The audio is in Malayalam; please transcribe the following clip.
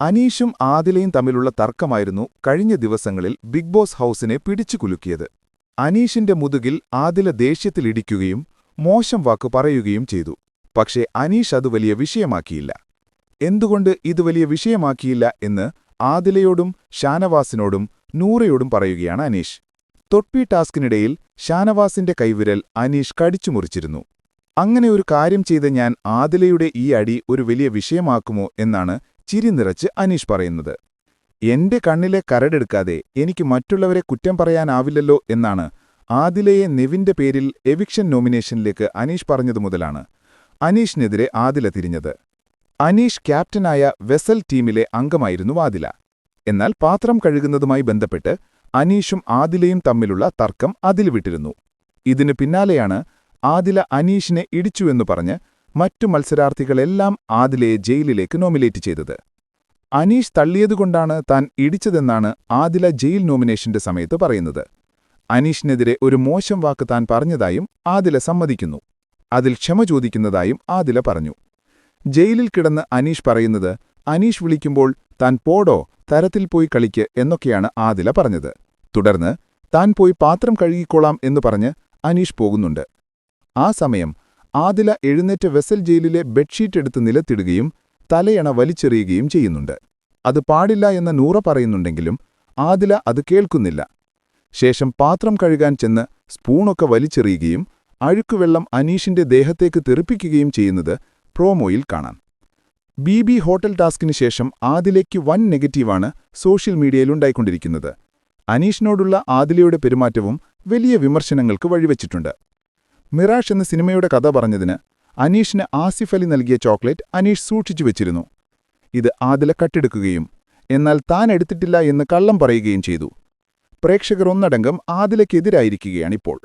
അനീഷും ആദിലയും തമ്മിലുള്ള തർക്കമായിരുന്നു കഴിഞ്ഞ ദിവസങ്ങളിൽ ബിഗ് ബോസ് ഹൗസിനെ പിടിച്ചുകുലുക്കിയത് അനീഷിന്റെ മുതുകിൽ ആദില ദേഷ്യത്തിലിടിക്കുകയും മോശം വാക്ക് പറയുകയും ചെയ്തു. പക്ഷേ അനീഷ് അത് വലിയ വിഷയമാക്കിയില്ല. എന്തുകൊണ്ട് ഇത് വലിയ വിഷയമാക്കിയില്ല എന്ന് ആദിലയോടും ഷാനവാസിനോടും നൂറയോടും പറയുകയാണ് അനീഷ്. തൊട്ടി ടാസ്കിനിടയിൽ ഷാനവാസിന്റെ കൈവിരൽ അനീഷ് കടിച്ചുമുറിച്ചിരുന്നു അങ്ങനെ ഒരു കാര്യം ചെയ്ത ഞാൻ ആദിലയുടെ ഈ അടി ഒരു വലിയ വിഷയമാക്കുമോ എന്നാണ് ചിരി നിറച്ച് അനീഷ് പറയുന്നത്. എന്റെ കണ്ണിലെ കരടെടുക്കാതെ എനിക്ക് മറ്റുള്ളവരെ കുറ്റം പറയാനാവില്ലല്ലോ എന്നാണ് ആദിലയെ നെവിന്റെ പേരിൽ എവിക്ഷൻ നോമിനേഷനിലേക്ക് അനീഷ് പറഞ്ഞതു മുതലാണ്. അനീഷിനെതിരെ ആദില തിരിഞ്ഞത്. അനീഷ് ക്യാപ്റ്റനായ വെസൽ ടീമിലെ അംഗമായിരുന്നു ആദില. എന്നാൽ പാത്രം കഴുകുന്നതുമായി ബന്ധപ്പെട്ട് അനീഷും ആദിലയും തമ്മിലുള്ള തർക്കം അതിൽ വിട്ടിരുന്നു. ഇതിനു പിന്നാലെയാണ് ആദില അനീഷിനെ ഇടിച്ചുവെന്നു പറഞ്ഞ് മറ്റു മത്സരാർത്ഥികളെല്ലാം ആദിലയെ ജയിലിലേക്ക് നോമിനേറ്റ് ചെയ്തത്. അനീഷ് തള്ളിയതുകൊണ്ടാണ് താൻ ഇടിച്ചതെന്നാണ് ആദില ജയിൽ നോമിനേഷന്റെ സമയത്ത് പറയുന്നത്. അനീഷിനെതിരെ ഒരു മോശം വാക്ക് താൻ പറഞ്ഞതായും ആദില സമ്മതിക്കുന്നു. അതിൽ ക്ഷമ ചോദിക്കുന്നതായും ആദില പറഞ്ഞു. ജയിലിൽ കിടന്ന് അനീഷ് പറയുന്നത് അനീഷ് വിളിക്കുമ്പോൾ താൻ പോടോ തരത്തിൽ പോയി കളിക്ക് എന്നൊക്കെയാണ് ആദില പറഞ്ഞത്. തുടർന്ന് താൻ പോയി പാത്രം കഴുകിക്കോളാം എന്നു പറഞ്ഞ് അനീഷ് പോകുന്നുണ്ട്. ആ സമയം ആദില എഴുന്നേറ്റ് വെസൽ ജയിലിലെ ബെഡ്ഷീറ്റ് എടുത്ത് നിലത്തിടുകയും തലയണ വലിച്ചെറിയുകയും ചെയ്യുന്നുണ്ട്. അത് പാടില്ല എന്ന നൂറ പറയുന്നുണ്ടെങ്കിലും ആദില അത് കേൾക്കുന്നില്ല. ശേഷം പാത്രം കഴുകാൻ ചെന്ന് സ്പൂണൊക്കെ വലിച്ചെറിയുകയും അഴുക്കുവെള്ളം അനീഷിന്റെ ദേഹത്തേക്ക് തെറിപ്പിക്കുകയും ചെയ്യുന്നത് പ്രോമോയിൽ കാണാം. ബി ബി ഹോട്ടൽ ടാസ്കിന് ശേഷം ആദിലേക്ക് വൻ നെഗറ്റീവാണ് സോഷ്യൽ മീഡിയയിലുണ്ടായിക്കൊണ്ടിരിക്കുന്നത് അനീഷിനോടുള്ള ആദിലയുടെ പെരുമാറ്റവും വലിയ വിമർശനങ്ങൾക്ക് വഴിവെച്ചിട്ടുണ്ട്. മിറാഷ് എന്ന സിനിമയുടെ കഥ പറഞ്ഞതിന് അനീഷിന് ആസിഫ് അലി നൽകിയ ചോക്ലേറ്റ് അനീഷ് സൂക്ഷിച്ചു വെച്ചിരുന്നു. ഇത് ആദില കട്ടെടുക്കുകയും എന്നാൽ താൻ എടുത്തിട്ടില്ല എന്ന് കള്ളം പറയുകയും ചെയ്തു. പ്രേക്ഷകർ ഒന്നടങ്കം ആദിലയ്ക്കെതിരായിരിക്കുകയാണിപ്പോൾ.